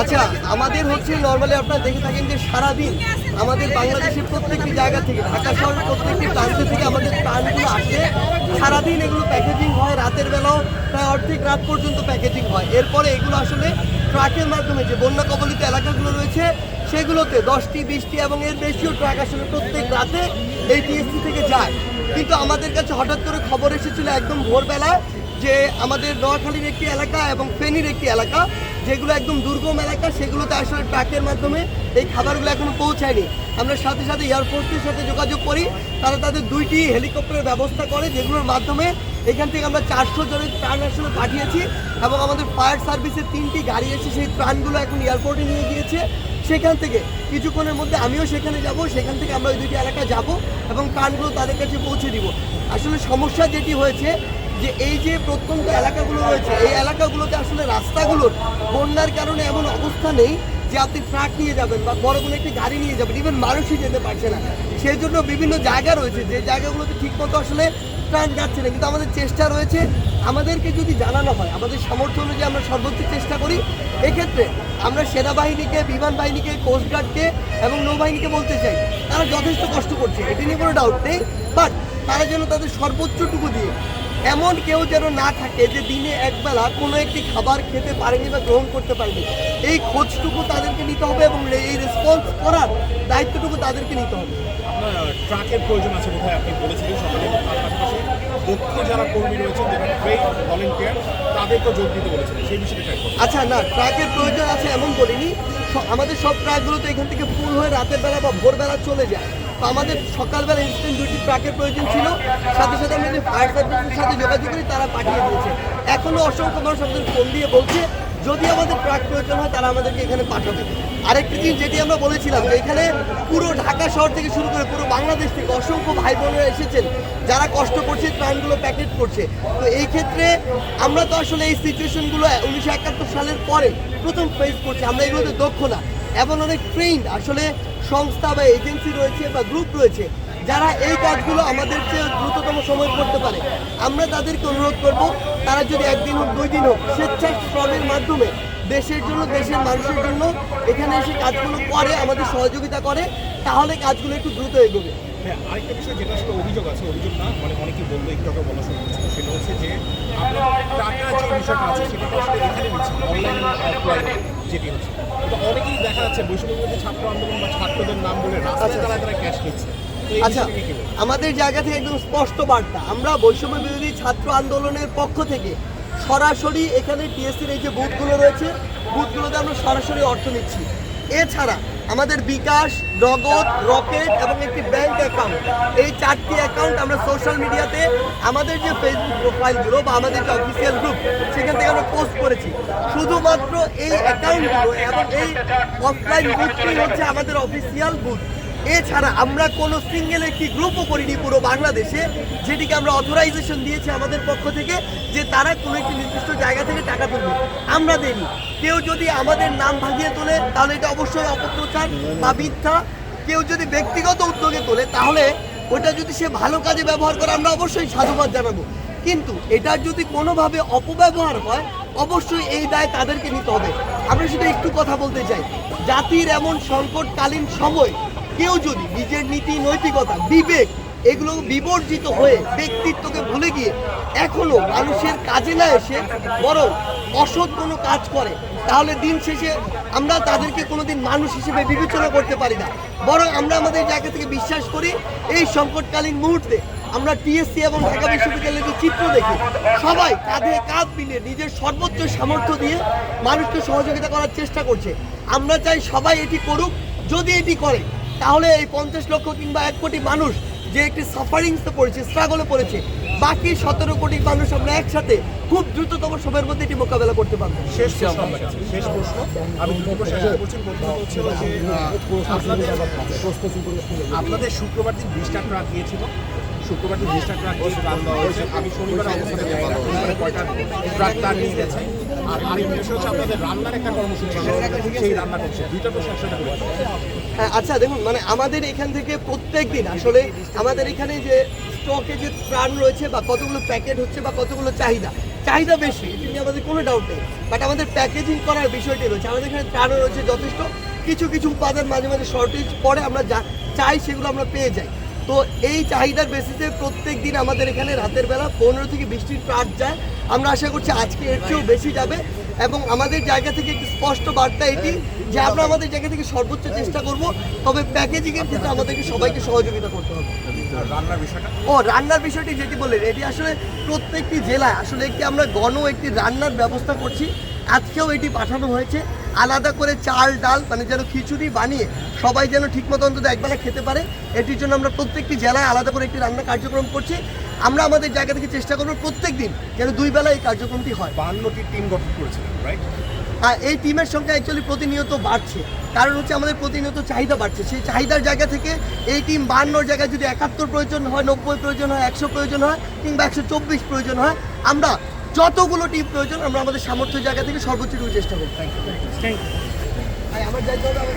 আচ্ছা আমাদের হচ্ছে নর্মালি আপনারা দেখে থাকেন যে সারাদিন আমাদের বাংলাদেশের প্রত্যেকটি জায়গা থেকে, ঢাকা শহরের প্রত্যেকটি প্রান্ত থেকে আমাদের প্রাণগুলো আসে। সারাদিন এগুলো প্যাকেজিং হয়, রাতের বেলাও প্রায় অর্ধেক রাত পর্যন্ত প্যাকেজিং হয়। এরপরে এগুলো আসলে ট্রাকের মাধ্যমে, যে বন্যা কবলিত এলাকাগুলো রয়েছে, সেগুলোতে দশটি, বিশটি এবং এর বেশিও ট্রাক আসলে প্রত্যেক রাতে এই টিএসসি থেকে যায়। কিন্তু আমাদের কাছে হঠাৎ করে খবর এসেছিল একদম ভোরবেলায় যে আমাদের নোয়াখালীর একটি এলাকা এবং ফেনীর একটি এলাকা, যেগুলো একদম দুর্গম এলাকা, সেগুলোতে আসলে ট্রাকের মাধ্যমে এই খাবারগুলো এখনও পৌঁছায়নি। আমরা সাথে সাথে এয়ারফোর্সের সাথে যোগাযোগ করি, তারা তাদের দুইটি হেলিকপ্টারের ব্যবস্থা করে, যেগুলোর মাধ্যমে এখান থেকে আমরা চারশো জনের ত্রাণ আসলে পাঠিয়েছি এবং আমাদের ফায়ার সার্ভিসের তিনটি গাড়ি এসে সেই ত্রাণগুলো এখন এয়ারপোর্টে নিয়ে গিয়েছে। সেখান থেকে কিছুক্ষণের মধ্যে আমিও সেখানে যাব, সেখান থেকে আমরা ওই দুটি এলাকায় যাব এবং ত্রাণগুলো তাদের কাছে পৌঁছে দিব। আসলে সমস্যা যেটি হয়েছে যে এই যে প্রত্যন্ত এলাকাগুলো রয়েছে, এই এলাকাগুলোতে আসলে রাস্তাগুলোর বন্যার কারণে এমন অবস্থা নেই যে আপনি ট্রাক নিয়ে যাবেন বা বড় কোনো একটি গাড়ি নিয়ে যাবেন ইভেন মানুষই যেতে পারছে না। সেই জন্য বিভিন্ন জায়গা রয়েছে, যে জায়গাগুলোতে ঠিকমতো আসলে ট্রাক যাচ্ছে না। কিন্তু আমাদের চেষ্টা রয়েছে, আমাদেরকে যদি জানানো হয়, আমাদের সামর্থ্য অনুযায়ী আমরা সর্বোচ্চ চেষ্টা করি, এক্ষেত্রে আমরা সেনাবাহিনীকে, বিমান বাহিনীকে কোস্টগার্ডকে এবং নৌবাহিনীকে বলতে চাই, তারা যথেষ্ট কষ্ট করছে, এটি নিয়ে কোনো ডাউট নেই বাট তারা যেন তাদের সর্বোচ্চটুকু দিয়ে এমন কেউ যেন না থাকে যে দিনে একবেলা কোনো একটি খাবার খেতে পারেনি বা গ্রহণ করতে পারেনি। এই খোঁজটুকু তাদেরকে নিতে হবে এবং এই রেসপন্স করার দায়িত্বটুকু তাদেরকে নিতে হবে। ট্রাকের প্রয়োজন আছে বোধহয় আপনি বলেছিলেন সকালে পাশাপাশি দক্ষ যারা কর্মী রয়েছেন যারা ট্রেড ভলেন্টিয়ার তাদেরকেও যোগ দিতে বলেছিলেন সেই বিষয়টা আচ্ছা না ট্রাকের প্রয়োজন আছে এমন বলিনি আমাদের সব ট্রাকগুলো তো এখান থেকে ফুল হয়ে রাতের বেলা বা ভোরবেলা চলে যায়। আমাদের সকালবেলা ইনস্ট্যান্ট দুটি ট্রাকের প্রয়োজন ছিল। সাথে সাথে আমরা যে ফায়ার সার্ভিসের সাথে যোগাযোগ করি, তারা পাঠিয়ে দিয়েছে। এখনও অসংখ্য মানুষ আমাদের ফোন দিয়ে বলছে, যদি আমাদের ট্রাক প্রয়োজন হয়, তারা আমাদেরকে এখানে পাঠাবে। আরেকটি জিনিস যেটি আমরা বলেছিলাম যে এখানে পুরো ঢাকা শহর থেকে শুরু করে পুরো বাংলাদেশ থেকে অসংখ্য ভাই বোনেরা এসেছেন, যারা কষ্ট করছে, ত্রাণগুলো প্যাকেট করছে। তো এই ক্ষেত্রে আমরা তো আসলে এই সিচুয়েশনগুলো উনিশশো একাত্তর সালের পরে প্রথম ফেস করছি, আমরা এগুলোতে দক্ষ না। এমন অনেক ট্রেন্ড আসলে সংস্থা বা এজেন্সি রয়েছে বা গ্রুপ রয়েছে, যারা এই কাজগুলো আমাদের চেয়ে দ্রুততম সময় করতে পারে। আমরা তাদেরকে অনুরোধ করব, তারা যদি একদিন হোক, দুই দিন হোক স্বেচ্ছা শ্রমের মাধ্যমে দেশের জন্য, দেশের মানুষের জন্য এখানে এসে কাজগুলো করে, আমাদের সহযোগিতা করে, তাহলে কাজগুলো একটু দ্রুত এগোবে। হ্যাঁ আরেকটা বিষয় যেটা অভিযোগ মানে সেটা যে দেখা যাচ্ছে বৈষম্যবিরোধী ছাত্র আন্দোলন বা ছাত্রদের নাম বলে রাস্তায় আচ্ছা। তারা তারা ক্যাশ নিচ্ছে আচ্ছা? আমাদের জায়গা থেকে একদম স্পষ্ট বার্তা আমরা বৈষম্য বিরোধী ছাত্র আন্দোলনের পক্ষ থেকে সরাসরি এখানে টিএসসির এই যে বুথগুলো রয়েছে বুথগুলোতে আমরা সরাসরি অর্থ নিচ্ছি এছাড়া আমাদের বিকাশ, নগদ, রকেট এবং একটি ব্যাংক অ্যাকাউন্ট। এই চারটি অ্যাকাউন্ট আমরা সোশ্যাল মিডিয়াতে আমাদের যে ফেসবুক প্রোফাইলগুলো বা আমাদের যে অফিসিয়াল গ্রুপ সেখান থেকে আমরা পোস্ট করেছি। শুধুমাত্র এই অ্যাকাউন্টগুলো এবং এই অফলাইন বুথটি হচ্ছে আমাদের অফিসিয়াল বুথ এছাড়া আমরা কোনো সিঙ্গেল একটি গ্রুপও করিনি পুরো বাংলাদেশে, যেটিকে আমরা অথরাইজেশন দিয়েছি আমাদের পক্ষ থেকে যে তারা কোনো একটি নির্দিষ্ট জায়গা থেকে টাকা তুলবে। আমরা দেইনি কেউ যদি আমাদের নাম ভাগিয়ে তোলে, তাহলে এটা অবশ্যই অপপ্রচার বা মিথ্যা। কেউ যদি ব্যক্তিগত উদ্যোগে তোলে, তাহলে ওটা যদি সে ভালো কাজে ব্যবহার করে, আমরা অবশ্যই সাধুবাদ জানাব। কিন্তু এটা যদি কোনোভাবে অপব্যবহার হয়, অবশ্যই এই দায় তাদেরকে নিতে হবে। আমরা শুধু একটু কথা বলতে চাই। জাতির এমন সংকটকালীন সময় কেউ যদি নিজের নীতি, নৈতিকতা, বিবেক এগুলো বিবর্জিত হয়ে ব্যক্তিত্বকে ভুলে গিয়ে এখনও মানুষের কাজে না এসে বরং অসৎ কোনো কাজ করে, তাহলে দিন শেষে আমরা তাদেরকে কোনোদিন মানুষ হিসেবে বিবেচনা করতে পারি না। বরং আমরা আমাদের জায়গা থেকে বিশ্বাস করি, এই সংকটকালীন মুহূর্তে আমরা টিএসসি এবং ঢাকা বিশ্ববিদ্যালয়ের যে চিত্র দেখি, সবাই কাঁধে কাঁধ মিলিয়ে নিজের সর্বোচ্চ সামর্থ্য দিয়ে মানুষকে সহযোগিতা করার চেষ্টা করছে। আমরা চাই সবাই এটি করুক, যদি এটি করে তাহলে এই পঞ্চাশ লক্ষ কিংবা এক কোটি মানুষ যে একটি সাফারিংসে পড়েছে স্ট্রাগলে পড়েছে, বাকি সতেরো কোটি মানুষ আমরা একসাথে খুব দ্রুততম সময়ের মধ্যে এটি মোকাবেলা করতে পারব। শেষ শেষ প্রশ্ন। আমি আপনাদের শুক্রবার দিন বিশটা ট্রাক গিয়েছিল। শুক্রবার যে বিশটা ট্রাক যে ট্রাক দেওয়া হয়েছে আমি শনিবার অবস্থানে ট্রাক তার আর বিষয় হচ্ছে আপনাদের রান্নার একটা কর্মসূচি সেই রান্না করছে দুইটা হ্যাঁ আচ্ছা দেখুন মানে আমাদের এখান থেকে প্রত্যেক দিন, আসলে আমাদের এখানে যে স্টকে যে প্রাণ রয়েছে বা কতগুলো প্যাকেট হচ্ছে বা কতগুলো চাহিদা চাহিদা বেশি, এটা নিয়ে আমাদের কোনো ডাউট নেই। বাট আমাদের প্যাকেজিং করার বিষয়টি রয়েছে, আমাদের এখানে ত্রাণও রয়েছে যথেষ্ট। কিছু কিছু উপাদান মাঝে মাঝে শর্টেজ পরে আমরা যা চাই সেগুলো আমরা পেয়ে যাই। তো এই চাহিদার বেসিসে প্রত্যেক দিন আমাদের এখানে রাতের বেলা পনেরো থেকে বিশটির ট্রাক যায়। আমরা আশা করছি আজকে এর চেয়েও বেশি যাবে এবং আমাদের জায়গা থেকে একটি স্পষ্ট বার্তা এটি যে আমরা আমাদের জায়গা থেকে সর্বোচ্চ চেষ্টা করব তবে প্যাকেজিংয়ের ক্ষেত্রে আমাদেরকে সবাইকে সহযোগিতা করতে হবে। রান্নার বিষয়টা? ও রান্নার বিষয়টি যেটি বললেন এটি আসলে প্রত্যেকটি জেলায় আসলে একটি আমরা গণ একটি রান্নার ব্যবস্থা করছি। আজকেও এটি পাঠানো হয়েছে। আলাদা করে চাল ডাল মানে যেন খিচুড়ি বানিয়ে সবাই যেন ঠিকমতো অন্তত একবেলা খেতে পারে। এটির জন্য আমরা প্রত্যেকটি জেলায় আলাদা করে একটি রান্না কার্যক্রম করছি। আমরা আমাদের জায়গা থেকে চেষ্টা করব প্রত্যেক দিন যেন দুই বেলা এই কার্যক্রমটি হয়। বান্নটি টিম গঠন করেছিলেন রাইট আর এই টিমের সংখ্যা অ্যাকচুয়ালি প্রতিনিয়ত বাড়ছে। কারণ হচ্ছে আমাদের প্রতিনিয়ত চাহিদা বাড়ছে। সেই চাহিদার জায়গা থেকে এই টিম বান্নর জায়গায় যদি একাত্তর প্রয়োজন হয় নব্বই প্রয়োজন হয় একশো প্রয়োজন হয় কিংবা একশো চব্বিশ প্রয়োজন হয় আমরা যতগুলো টিম প্রয়োজন আমরা আমাদের সামর্থ্য জায়গা থেকে সর্বোচ্চ চেষ্টা করব। থ্যাংক ইউ আমার যাইতে হবে আমার-